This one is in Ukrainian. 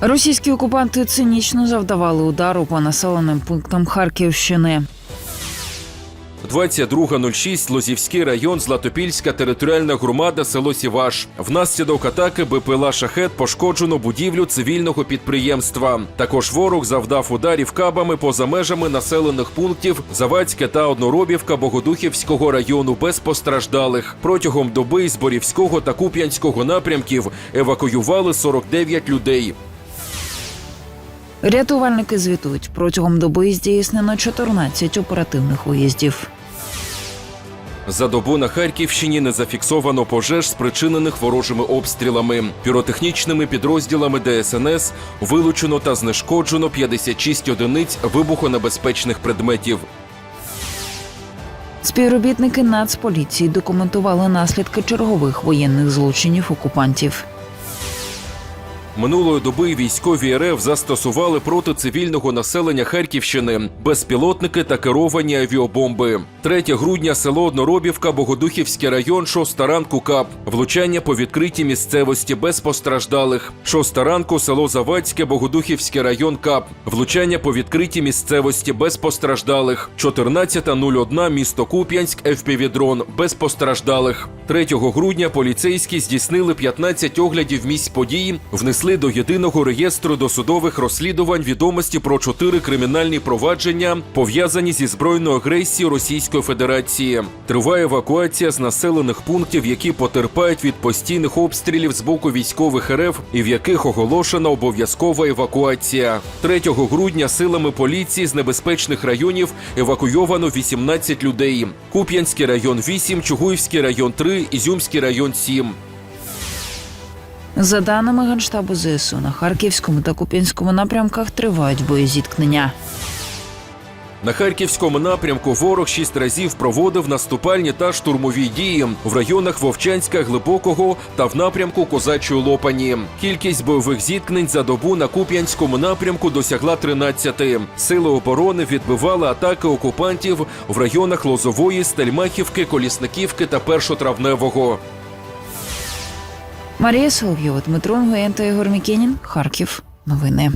Російські окупанти цинічно завдавали удару по населеним пунктам Харківщини. 22.06 Лозівський район, Златопільська територіальна громада, село Сіваш. Внаслідок атаки БПЛА «Шахет» пошкоджено будівлю цивільного підприємства. Також ворог завдав ударів кабами поза межами населених пунктів Завадське та Одноробівка Богодухівського району без постраждалих. Протягом доби з Борівського та Куп'янського напрямків евакуювали 49 людей. Рятувальники звітують, протягом доби здійснено 14 оперативних виїздів. За добу на Харківщині не зафіксовано пожеж, спричинених ворожими обстрілами. Піротехнічними підрозділами ДСНС вилучено та знешкоджено 56 одиниць вибухонебезпечних предметів. Співробітники Нацполіції документували наслідки чергових воєнних злочинів окупантів. Минулої доби військові РФ застосували проти цивільного населення Харківщини безпілотники та керовані авіабомби. 3 грудня село Одноробівка, Богодухівський район, 6 ранку КАП. Влучання по відкритій місцевості без постраждалих. 6 ранку село Завадське, Богодухівський район КАП. Влучання по відкритій місцевості без постраждалих. 14.01 місто Куп'янськ, ФПВ-дрон без постраждалих. 3 грудня поліцейські здійснили 15 оглядів місць події, внесли до єдиного реєстру досудових розслідувань відомості про чотири кримінальні провадження, пов'язані зі збройною агресією Російської Федерації. Триває евакуація з населених пунктів, які потерпають від постійних обстрілів з боку військових РФ і в яких оголошена обов'язкова евакуація. 3 грудня силами поліції з небезпечних районів евакуйовано 18 людей. Куп'янський район 8, Чугуївський район 3, Ізюмський район 7. За даними Генштабу ЗСУ, на Харківському та Куп'янському напрямках тривають боєзіткнення. На харківському напрямку ворог шість разів проводив наступальні та штурмові дії в районах Вовчанська, Глибокого та в напрямку Козачої Лопані. Кількість бойових зіткнень за добу на Куп'янському напрямку досягла 13. Сили оборони відбивали атаки окупантів в районах Лозової, Стельмахівки, Колісниківки та Першотравневого. Марія Соловйова, Дмитро Нгоєн та Ігор Мікенін. Харків. Новини.